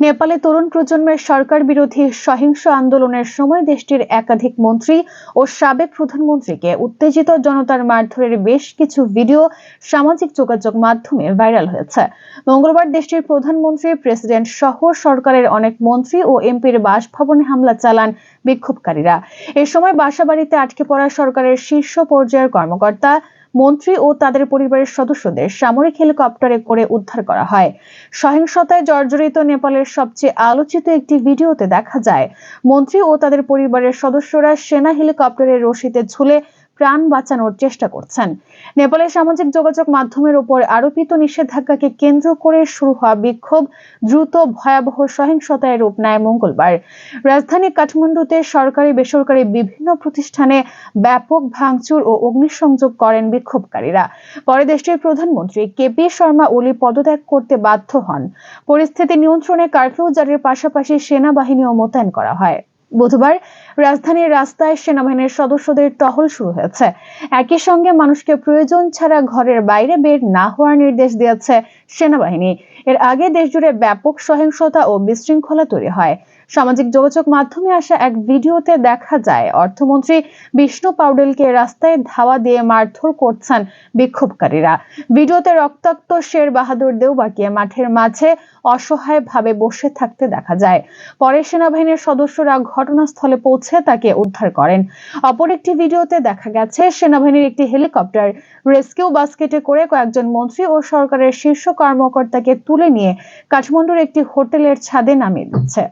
নেপালে তরুণ প্রজন্মের সরকার বিরোধী সহিংস আন্দোলনের সময় দেশটির একাধিক মন্ত্রী ও সাবেক প্রধানমন্ত্রীকে উত্তেজিত জনতার মারধরের বেশ কিছু ভিডিও সামাজিক যোগাযোগ মাধ্যমে ভাইরাল হয়েছে। মঙ্গলবার দেশটির প্রধানমন্ত্রী, প্রেসিডেন্ট সহ সরকারের অনেক মন্ত্রী ও এমপির বাসভবনে হামলা চালান বিক্ষোভকারীরা। এ সময় বাসাবাড়িতে আটকে পড়া সরকারের শীর্ষ পর্যায়ের কর্মকর্তা মন্ত্রী ও তাদের পরিবারের সদস্যদের সামরিক হেলিকপ্টারে করে উদ্ধার করা হয়। সহিংসতায় জর্জরিত নেপালের সবচেয়ে আলোচিত একটি ভিডিওতে দেখা যায়, মন্ত্রী ও তাদের পরিবারের সদস্যরা সেনা হেলিকপ্টারের রশিতে ঝুলে প্রাণ বাঁচানোর চেষ্টা করছেন। নেপালের সামাজিক যোগাযোগ মাধ্যমের উপর আরোপিত নিষেধাজ্ঞাকে কেন্দ্র করে শুরু হওয়া বিক্ষোভ দ্রুত ভয়াবহ সহিংসতায় রূপ নেয় মঙ্গলবার। রাজধানী কাঠমান্ডুতে সরকারি বেসরকারি বিভিন্ন প্রতিষ্ঠানে ব্যাপক ভাঙচুর ও অগ্নিসংযোগ করেন বিক্ষোভকারীরা। পরে দেশটির প্রধানমন্ত্রী কেপি শর্মা ওলি পদত্যাগ করতে বাধ্য হন। পরিস্থিতি নিয়ন্ত্রণে কারফিউ জারির পাশাপাশি সেনাবাহিনীও মোতায়েন করা হয়। বুধবার রাজধানীর রাস্তায় সেনাবাহিনীর সদস্যদের টহল শুরু হয়েছে। একই সঙ্গে মানুষকে প্রয়োজন ছাড়া ঘরের বাইরে বের না হওয়ার নির্দেশ দিয়েছে সেনাবাহিনী। এর আগে দেশজুড়ে ব্যাপক সহিংসতা ও বিশৃঙ্খলা তৈরি হয়। সামাজিক যোগাযোগ মাধ্যমে আসা এক ভিডিওতে দেখা যায়, অর্থমন্ত্রী বিষ্ণু পাউডেলকে রাস্তায় ধাওয়া দিয়ে মারধর করছেন বিক্ষোভকারীরা। ভিডিওতে রক্তাক্ত শের বাহাদুর দেউবাকে মাঠের মাঝে অসহায়ভাবে বসে থাকতে দেখা যায়। পরে সেনাবাহিনীর সদস্যরা ঘটনাস্থলে পৌঁছে তাকে উদ্ধার করেন। অপর একটি ভিডিওতে দেখা গেছে, সেনাবাহিনীর একটি হেলিকপ্টার রেস্কিউ বাস্কেটে করে কয়েকজন মন্ত্রী ও সরকারের শীর্ষ কর্মকর্তাকে তুলে নিয়ে কাঠমান্ডুর একটি হোটেলের ছাদে নামিয়ে দিচ্ছে।